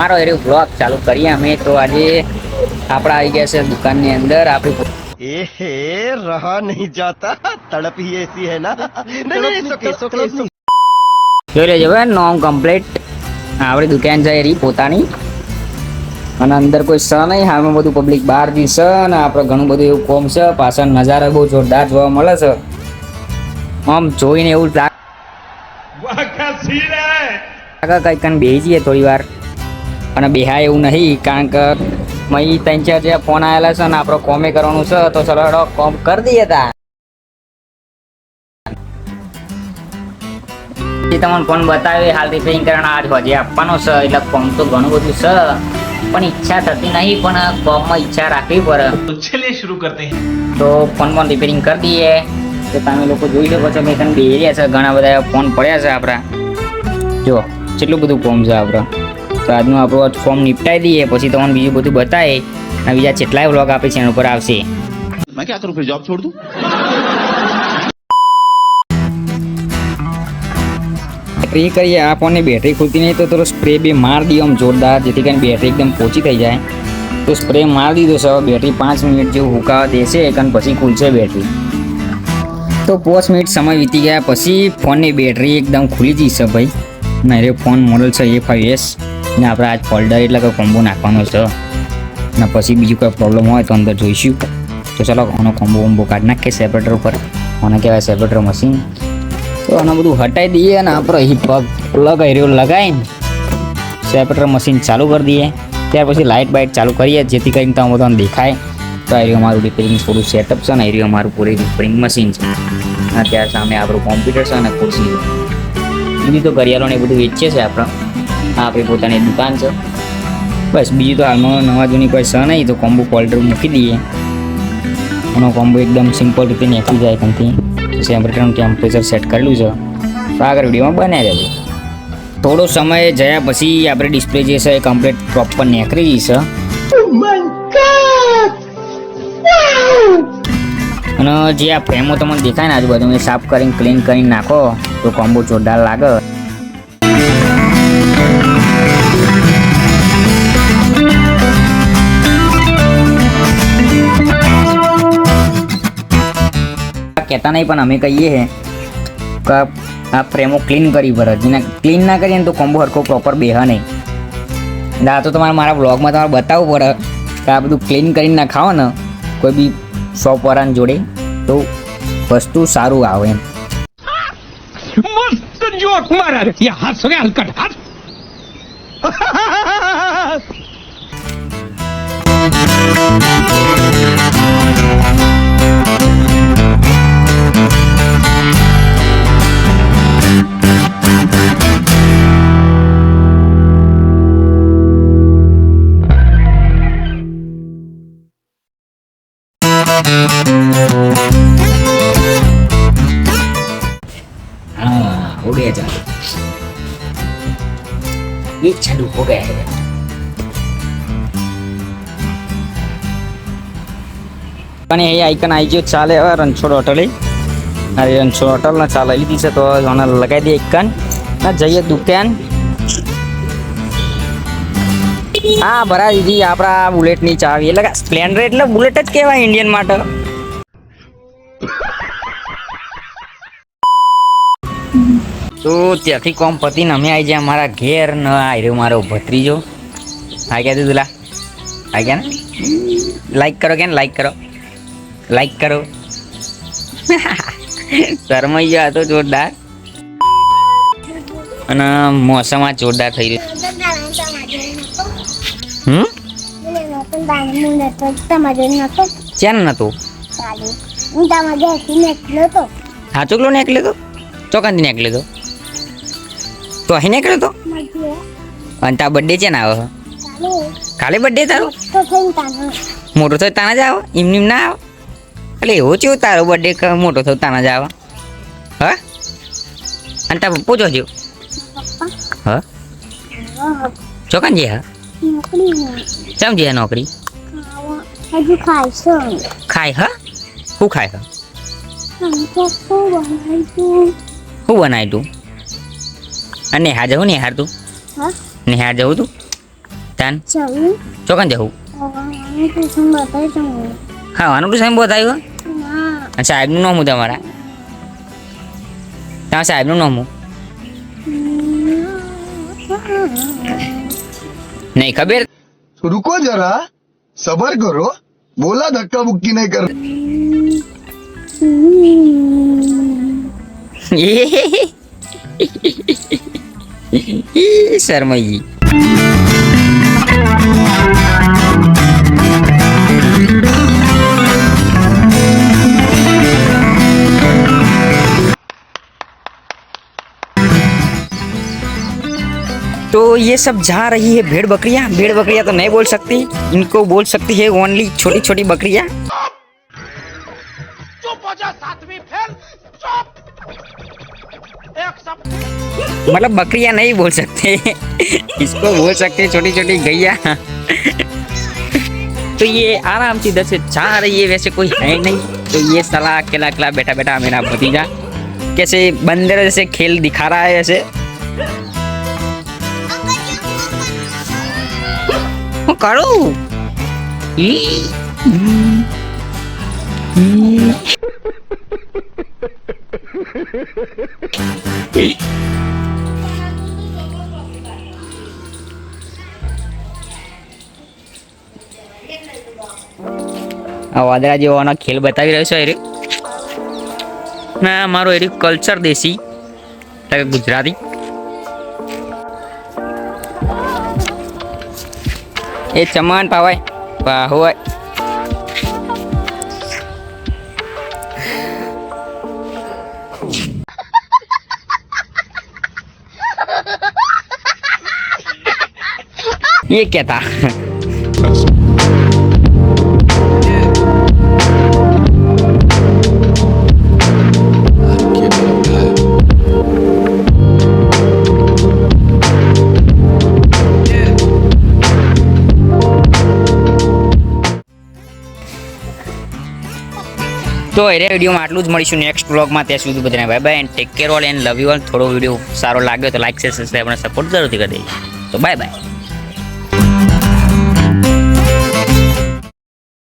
અમારો એ બ્લોગ ચાલુ કરીએ અમે. તો આજે આપણા આવી ગયા છે દુકાનની અંદર. આપણી એહે રહા નહીં જાતા. તડપ એસી હે ના. જોઈ લેજો હવે નોમ કમ્પ્લીટ આપણી દુકાન છે એરી પોતાની. અને અંદર કોઈ સ નહીં હામે બધું પબ્લિક બહારથી સ અને આપણે ઘણું બધું એવું કોમ છે. પાછળ નજારા બહુ જોરદાર જોવા મળે છે. આમ જોઈને એવું લાગે આગળ કંઈક કઈ બેસી જઈએ થોડી વાર અને બેહાય એવું નહીં કારણ કે મય ત્રણ ચાર જે ફોન આવેલા છે ને આપણો કોમે કરવાનું છે તો ચલો હેડો કોમ કરી દઈએ તા એ તમને ફોન બતાવે હાલ રિપેરિંગ કરવાનો આજ હજી આપવાનો છે એટલે કોમ તો ઘણું બધું છે પણ ઈચ્છા થતી નહીં પણ કોમમાં ઈચ્છા રાખવી પડે. છેલ્લે શરૂ કરતે તો ફોનમાં રિપેરિંગ કરી દઈએ તો તમે લોકો જોઈ શકો છો મેં તમે બેહી રહ્યા છે ઘણા બધા ફોન પડ્યા છે આપણા જો કેટલું બધું કોમ છે આપણા તો આજનું આપણું આ ફોર્મ નિપટાઈ દઈએ પછી તમને બીજું બધું બતાવે અને બીજા કેટલાય વ્લોગ આપે છે એના ઉપર આવશે मैं क्या करूं फिर जॉब छोड़ दूं સ્પ્રે કરીએ આ ફોનની બેટરી ખુલતી નહીં તો થોડો સ્પ્રે બી માર દઈએ આમ જોરદાર જેથી કરીને બેટરી એકદમ પોચી થઈ જાય તો સ્પ્રે માર દીધો છે હવે બેટરી પાંચ મિનિટ જેવું હુકાવા દેશે અને પછી ખુલશે બેટરી તો પાંચ મિનિટ સમય વીતી ગયા પછી ફોનની બેટરી એકદમ ખુલી જશે ભાઈ ને રે ફોન મોડલ છે એ ફાઈવ એસ ને આપણે આજ ફોલ્ડર એટલે કે કોમ્બો નાખવાનો છે. ને પછી બીજું કોઈ પ્રોબ્લેમ હોય તો અંદર જોઈશું. તો ચાલો, આનો કોમ્બો કોમ્બો કાઢી નાખીએ સેપરેટર ઉપર. આને કહેવાય સેપરેટર મશીન તો આને બધું હટાવી દઈએ અને આપણે અહીં પગ પ્લગ એરિયો લગાવીને સેપરેટર મશીન ચાલુ કરી દઈએ. ત્યાર પછી લાઇટ બાઇટ ચાલુ કરીએ, જેથી કરીને તમે બધાને દેખાય. તો એરિયો મારું રિપેરિંગ થોડું સેટઅપ છે ને એરિયો મારું પૂરી રિપેરિંગ મશીન છે. અને ત્યાર સામે આપણું કોમ્પ્યુટર છે અને ખુરશી બીજું તો ઘડિયાળોને બધું વેચીએ છે આપણે. આ આપણી પોતાની દુકાન છે. બસ બીજું તો હાલમાં નવા જૂની કોઈ સ નહીં તો કોમ્બો કોલ્ડ્રિંક મૂકી દઈએ. એનો કોમ્બો એકદમ સિમ્પલ રીતે નીકળી જાય ત્યાંથી સેમ્પરેટરનું ટેમ્પરેચર સેટ કરેલું છે. તો આગળ વિડીયોમાં બનાવી રહેજો. થોડો સમય જયા પછી આપણે ડિસ્પ્લે જે છે એ કમ્પ્લીટ પ્રોપર નીકળી જશે અને જે આ ફ્રેમો તમને દેખાય ને આજુબાજુ એ સાફ કરીને ક્લીન કરીને નાખો તો કોમ્બો જોરદાર લાગે. કહેતા નહીં, પણ અમે કહીએ છે કે આ ફ્રેમો ક્લીન કરી પર, જેને ક્લીન ના કરીએ ને તો કોમ્બો હરખો પ્રોપર બેહા નહીં. દા તો તમારે મારા બ્લોગમાં તમારે બતાવવું પડે કે આ બધું ક્લીન કરીને ના ખાઓ ને, કોઈ બી શોપવાળાને જોડે, તો વસ્તુ સારું આવે એમ. મસ્ત જોક મારા રે. ये चालू हो गया है અને એ આઇકન આવી ગયો ચાલે હવે રણછોડ હોટલે અરે રણછોડ હોટલ ને ચાલે લીધી છે તો એને લગાવી દે આઇકન ના જઈએ દુકાન હા ભરા દીધી આપણા બુલેટની ચાવી એટલે કે સ્પ્લેન્ડર એટલે બુલેટ જ કહેવાય ઇન્ડિયન માટે તો ત્યાંથી કોમ પતીને અમે આવી જાય મારા ઘેર ન આવી રહ્યો મારો ભત્રીજો. આ ક્યાં દીધું લા આ ક્યાં ને લાઈક કરો કે લાઈક કરો. લાઈક કરો. શરમાઈ ગયો હતો તો જોરદાર. અને મોસમ આ જોરદાર થઈ રહ્યું. હમ? ચેન નતું? ચોકલો નીકળ્યો તો? ચોકાનથી નીકળ્યો તો? તો અહીં નીકળ્યો તો? અને તાર બર્થડે છે ને આવે? કાલે. બર્થડે તારો? મોટો થયો તાના જ આવે? એમ એમ ના આવે? એટલે એવો છે તારો બર્થડે મોટો થયો તાના જ આવે? હા? અને તાર પપ્પો જોજો હા? ચોકન જે હા ચમ જે નોકરી? હજુ ખાઈશો ખાય હા? શું ખાય હા? શું બનાવી તું? Ah, ane ha jau ni har tu. Ha ni ha jau tu tan jau chokan jau oh, anu tu sam batai ha ha acha aibnu no mu da mara ta sa aibnu no mu? Nahi khabar so jara. Sabar karo bola dhakka bukki nahi kar Sharma ji तो ये सब जा रही है भेड़ बकरियाँ। भेड़ बकरियाँ तो नहीं बोल सकती। इनको बोल सकती है ओनली छोटी छोटी बकरियाँ। चुप हो जा, सातवीं फेल। चुप। मतलब बकरिया नहीं बोल सकते। इसको बोल सकते छोटी छोटी गैया। तो ये आराम से इधर से जा रही है, वैसे कोई है नहीं। तो ये सला अकेला अकेला बैठा बैठा मेरा भतीजा। कैसे बंदर जैसे खेल दिखा रहा है ऐसे। करो। વાદળા જેવાનો ખેલ બતાવી રહ્યો છે એરે ના, મારો એરી કલ્ચર દેશી. ગુજરાતી. એ ચમાન પાવાય વાહ એ કહેતા તો એ વિડીયોમાં આટલું જ મળીશું નેક્સ્ટ વ્લોગમાં ત્યાં સુધી બધાને bye bye and take care all and love you all થોડો વીડિયો સારો લાગ્યો તો લાઈક શેર સબસ્ક્રાઈબ અને સપોર્ટ જરૂરથી કરી દેજો. તો બાય બાય